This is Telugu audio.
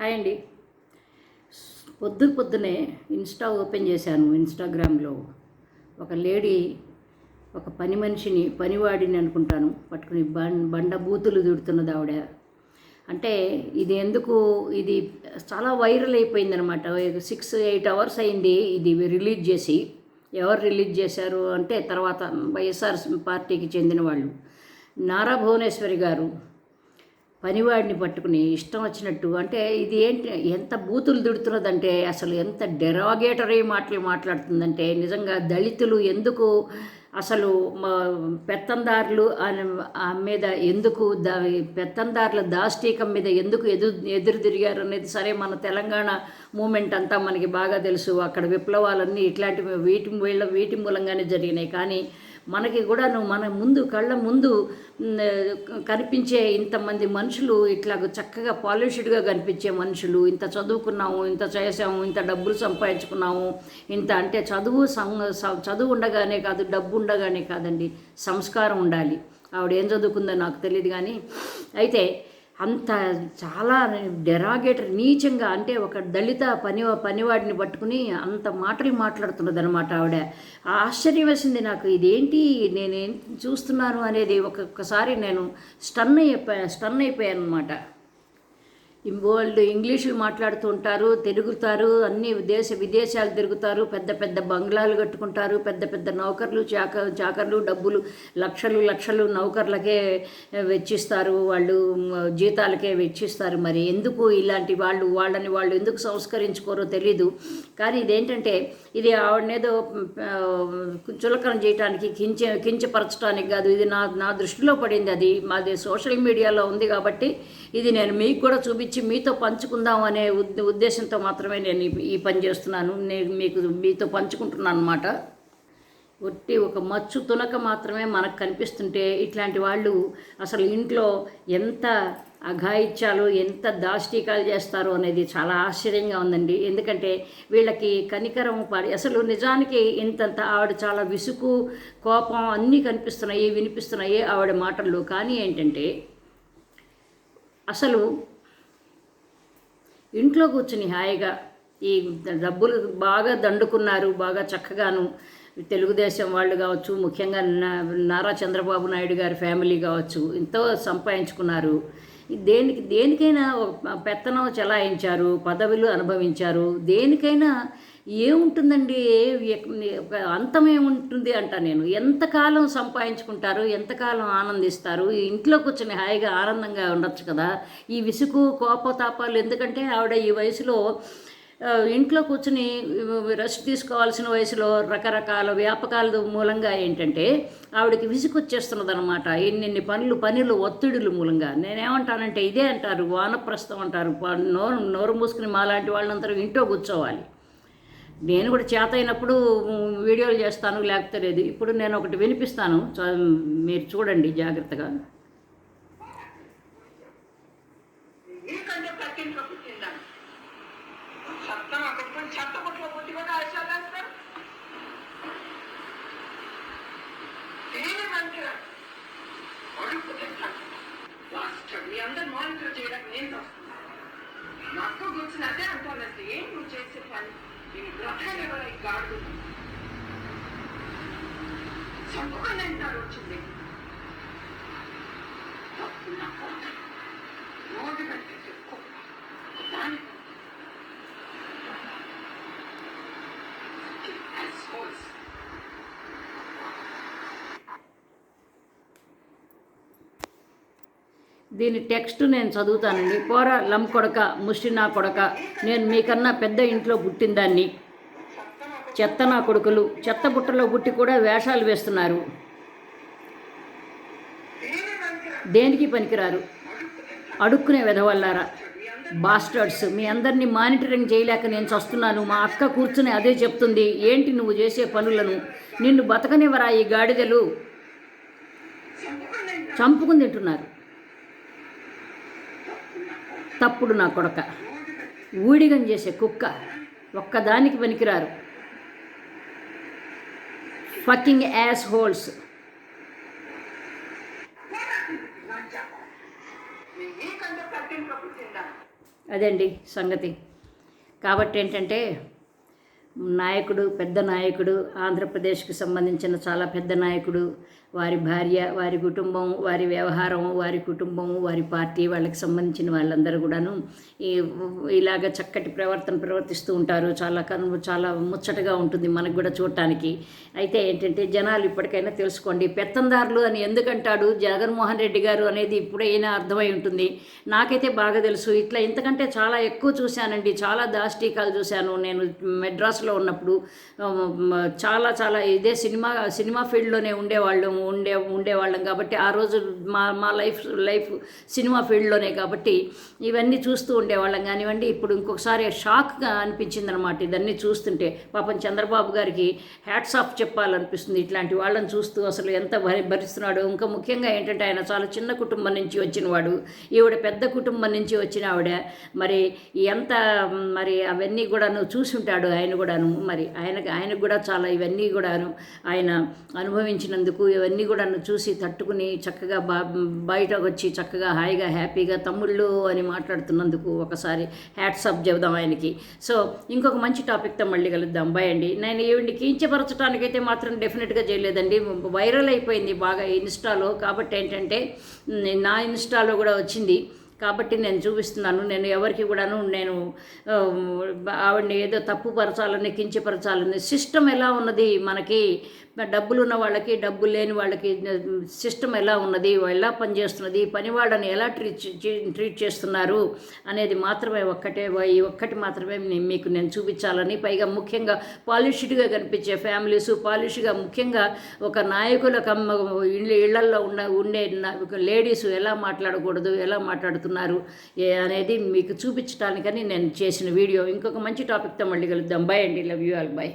హాయ్ అండి. పొద్దు పొద్దునే ఇన్స్టా ఓపెన్ చేశాను ఇన్స్టాగ్రామ్లో. ఒక లేడీ ఒక పని మనిషిని పనివాడిని అనుకుంటాను. పట్టుకుని బండ బూతులు దుడుతున్నది ఆవిడ. అంటే ఇది ఎందుకు? ఇది చాలా వైరల్ అయిపోయిందనమాట సిక్స్ ఎయిట్ అవర్స్ అయింది ఇది రిలీజ్ చేసి. ఎవరు రిలీజ్ చేశారు అంటే తర్వాత వైఎస్ఆర్ పార్టీకి చెందిన వాళ్ళు. నారా భువనేశ్వరి గారు. పనివాడిని పట్టుకుని ఇష్టం వచ్చినట్టు అంటే ఇది ఏంటి ఎంత బూతులు దుడుతున్నదంటే అసలు ఎంత డెరాగేటరీ మాటలు మాట్లాడుతుందంటే నిజంగా దళితులు ఎందుకు అసలు మా పెత్తందారులు ఆ మీద ఎందుకు దా పెత్తందారుల దాష్టీకం మీద ఎందుకు ఎదురు ఎదురు తిరిగారు అనేది సరే మన తెలంగాణ మూమెంట్ అంతా మనకి బాగా తెలుసు. అక్కడ విప్లవాలన్నీ ఇట్లాంటివి వీటి వీళ్ళ వీటి మూలంగానే జరిగినాయి. కానీ మనకి కూడా నువ్వు మన ముందు కళ్ళ ముందు కనిపించే ఇంతమంది మనుషులు ఇట్లా చక్కగా పాలిష్డ్గా కనిపించే మనుషులు ఇంత చదువుకున్నాము ఇంత చేసాము ఇంత డబ్బులు సంపాదించుకున్నాము ఇంత అంటే చదువు సం చదువు ఉండగానే కాదు డబ్బు ఉండగానే కాదండి సంస్కారం ఉండాలి. ఆవిడ ఏం చదువుకుందో నాకు తెలియదు కానీ అయితే అంత చాలా డెరాగేటర్ నీచంగా అంటే ఒక దళిత పని పనివాడిని పట్టుకుని అంత మాటలు మాట్లాడుతున్నది అనమాట ఆవిడ. ఆశ్చర్యం వేసింది నాకు. ఇదేంటి నేనేం చూస్తున్నాను అనేది ఒక్కొక్కసారి నేను స్టన్ అయిపోయా స్టన్ అయిపోయాను అనమాట వాళ్ళు ఇంగ్లీషులు మాట్లాడుతూ ఉంటారు తిరుగుతారు అన్ని దేశ విదేశాలు తిరుగుతారు పెద్ద పెద్ద బంగ్లాలు కట్టుకుంటారు పెద్ద పెద్ద నౌకర్లు చాక చాకర్లు డబ్బులు లక్షలు లక్షలు నౌకర్లకే వెచ్చిస్తారు వాళ్ళు జీతాలకే వెచ్చిస్తారు. మరి ఎందుకు ఇలాంటి వాళ్ళు వాళ్ళని వాళ్ళు ఎందుకు సంస్కరించుకోరో తెలీదు. కానీ ఇదేంటంటే ఇది ఆవిడనేదో చులకనం చులకన చేయటానికి కించ కించపరచడానికి కాదు. ఇది నా నా దృష్టిలో పడింది అది. మాది సోషల్ మీడియాలో ఉంది కాబట్టి ఇది నేను మీకు కూడా చూపించి మీతో పంచుకుందాం అనే ఉద్ ఉద్దేశంతో మాత్రమే నేను ఈ- పని చేస్తున్నాను. నేను మీకు మీతో పంచుకుంటున్నాను అనమాట ఒట్టి ఒక మచ్చు తునక మాత్రమే మనకు కనిపిస్తుంటే ఇట్లాంటి వాళ్ళు అసలు ఇంట్లో ఎంత అఘాయిత్యాలు ఎంత దాష్టీకాలు చేస్తారో అనేది చాలా ఆశ్చర్యంగా ఉందండి. ఎందుకంటే వీళ్ళకి కనికరం పడి అసలు నిజానికి ఇంతంత ఆవిడ చాలా విసుగు కోపం అన్నీ కనిపిస్తున్నాయి వినిపిస్తున్నాయి ఆవిడ మాటల్లో. కానీ ఏంటంటే అసలు ఇంట్లో కూర్చుని హాయిగా ఈ డబ్బులు బాగా దండుకున్నారు బాగా చక్కగాను. తెలుగుదేశం వాళ్ళు కావచ్చు ముఖ్యంగా నా- నారా చంద్రబాబు నాయుడు గారి ఫ్యామిలీ కావచ్చు ఎంతో సంపాదించుకున్నారు. దేనికి దేనికైనా పెత్తనం చెలాయించారు పదవులు అనుభవించారు. దేనికైనా ఏముంటుందండి? అంతమే ఒక అంతం ఏముంటుంది అంట నేను. ఎంతకాలం సంపాదించుకుంటారు? ఎంతకాలం ఆనందిస్తారు? ఇంట్లో కూర్చొని హాయిగా ఆనందంగా ఉండొచ్చు కదా? ఈ విసుగు కోపతాపాలు ఎందుకంటే ఆవిడ ఈ వయసులో ఇంట్లో కూర్చుని రెస్ట్ తీసుకోవాల్సిన వయసులో రకరకాల వ్యాపకాల మూలంగా ఏంటంటే ఆవిడకి విసుగొచ్చేస్తున్నది అనమాట ఎన్నెన్ని పనులు పనులు ఒత్తిడుల మూలంగా. నేనేమంటానంటే ఇదే అంటారు వానప్రస్థం అంటారు. నోరు నోరు మూసుకుని మాలాంటి వాళ్ళందరూ ఇంట్లో కూర్చోవాలి. నేను కూడా చేత అయినప్పుడు వీడియోలు చేస్తాను లేకపోతే లేదు. ఇప్పుడు నేను ఒకటి వినిపిస్తాను. మీరు చూడండి జాగ్రత్తగా. మీ అందరు మానిటర్ చేయడానికి నేను వస్తున్నాను నాకు కూర్చున్నదే అంటానండి ఏం నువ్వు చేసే పని? నేను బ్రతకని ఎవరు ఈ గాడు చంపుకొని అంటారు వచ్చింది తప్పు నా కోట నోటి పెట్టేసి కుక్క దాని assholes. దీని టెక్స్ట్ నేను చదువుతానండి. పోరా లం కొడక ముష్టి నా కొడక నేను మీకన్నా పెద్ద ఇంట్లో పుట్టిందాన్ని చెత్త నా కొడుకులు చెత్త బుట్టలో పుట్టి కూడా వేషాలు వేస్తున్నారు. దేనికి పనికిరారు? అడుక్కునే వెధవల్లారా? బాస్టర్డ్స్ మీ అందరినీ మానిటరింగ్ చేయలేక నేను చస్తున్నాను. మా అక్క కూర్చుని అదే చెప్తుంది. ఏంటి నువ్వు చేసే పనులను? నిన్ను బతకనివ్వరా ఈ గాడిదలు? చంపుకుని తింటున్నారు. తప్పుడు నా కొడక. ఊడిగం చేసే కుక్క ఒక్కదానికి పనికిరారు. ఫకింగ్ యాస్ హోల్స్ అదండి సంగతి? కాబట్టి ఏంటంటే నాయకుడు పెద్ద నాయకుడు ఆంధ్రప్రదేశ్కి సంబంధించిన చాలా పెద్ద నాయకుడు వారి భార్య వారి కుటుంబం వారి వ్యవహారం వారి కుటుంబం వారి పార్టీ వాళ్ళకి సంబంధించిన వాళ్ళందరూ కూడాను ఈ ఇలాగ చక్కటి ప్రవర్తన ప్రవర్తిస్తూ ఉంటారు. చాలా కను చాలా ముచ్చటగా ఉంటుంది మనకు కూడా చూడటానికి. అయితే ఏంటంటే జనాలు ఇప్పటికైనా తెలుసుకోండి పెత్తందారులు అని ఎందుకంటాడు జగన్మోహన్ రెడ్డి గారు అనేది ఇప్పుడైనా అర్థమై ఉంటుంది. నాకైతే బాగా తెలుసు. ఇట్లా ఇంతకంటే చాలా ఎక్కువ చూశానండి. చాలా దాష్టీకాలు చూశాను. నేను మెడ్రాస్లో ఉన్నప్పుడు చాలా చాలా ఇదే సినిమా సినిమా ఫీల్డ్లోనే ఉండేవాళ్ళం ఉండే ఉండేవాళ్ళం కాబట్టి ఆ రోజు మా మా లైఫ్ లైఫ్ సినిమా ఫీల్డ్లోనే కాబట్టి ఇవన్నీ చూస్తూ ఉండేవాళ్ళం కానివ్వండి. ఇప్పుడు ఇంకొకసారి షాక్గా అనిపించింది అనమాట ఇదన్నీ చూస్తుంటే. పాపం చంద్రబాబు గారికి హ్యాట్స్ ఆఫ్ చెప్పాలనిపిస్తుంది ఇట్లాంటి వాళ్ళని చూస్తూ అసలు ఎంత భరి భరిస్తున్నాడు. ఇంకా ముఖ్యంగా ఏంటంటే ఆయన చాలా చిన్న కుటుంబం నుంచి వచ్చినవాడు ఈవిడ పెద్ద కుటుంబం నుంచి వచ్చిన ఆవిడ. మరి ఎంత మరి అవన్నీ కూడాను చూసి ఉంటాడు ఆయన కూడాను. మరి ఆయనకు ఆయనకు కూడా చాలా ఇవన్నీ కూడాను ఆయన అనుభవించినందుకు ఇవన్నీ కూడాను చూసి తట్టుకుని చక్కగా బా బయటకు వచ్చి చక్కగా హాయిగా హ్యాపీగా తమ్ముళ్ళు అని మాట్లాడుతున్నందుకు ఒకసారి హ్యాట్స్ అప్ చెబుదాం ఆయనకి. సో ఇంకొక మంచి టాపిక్తో మళ్ళీ కలుద్దాం. బాయ్ అండి. నేను ఈవిడ్ని కించపరచడానికైతే మాత్రం డెఫినెట్గా చేయలేదండి. వైరల్ అయిపోయింది బాగా ఇన్స్టాలో. కాబట్టి ఏంటంటే నా ఇన్స్టాలో కూడా వచ్చింది. కాబట్టి నేను చూపిస్తున్నాను. నేను ఎవరికి కూడాను నేను ఆవిడని ఏదో తప్పుపరచాలని కించపరచాలని సిస్టమ్ ఎలా ఉన్నది మనకి డబ్బులు ఉన్న వాళ్ళకి డబ్బు లేని వాళ్ళకి సిస్టమ్ ఎలా ఉన్నది ఎలా పనిచేస్తున్నది పని వాళ్ళని ఎలా ట్రీట్ ట్రీట్ చేస్తున్నారు అనేది మాత్రమే ఒక్కటే ఈ ఒక్కటి మాత్రమే నేను మీకు నేను చూపించాలని పైగా ముఖ్యంగా పాలిష్డ్గా కనిపించే ఫ్యామిలీస్ పాలిష్గా ముఖ్యంగా ఒక నాయకుల కమ్మ ఇళ్ళ ఇళ్ళల్లో ఉన్న ఉండే లేడీస్ ఎలా మాట్లాడకూడదు ఎలా మాట్లాడుతున్నారు అనేది మీకు చూపించడానికని నేను చేసిన వీడియో. ఇంకొక మంచి టాపిక్తో మళ్ళీ కలుద్దాం. బాయ్ అండి. Love you all bye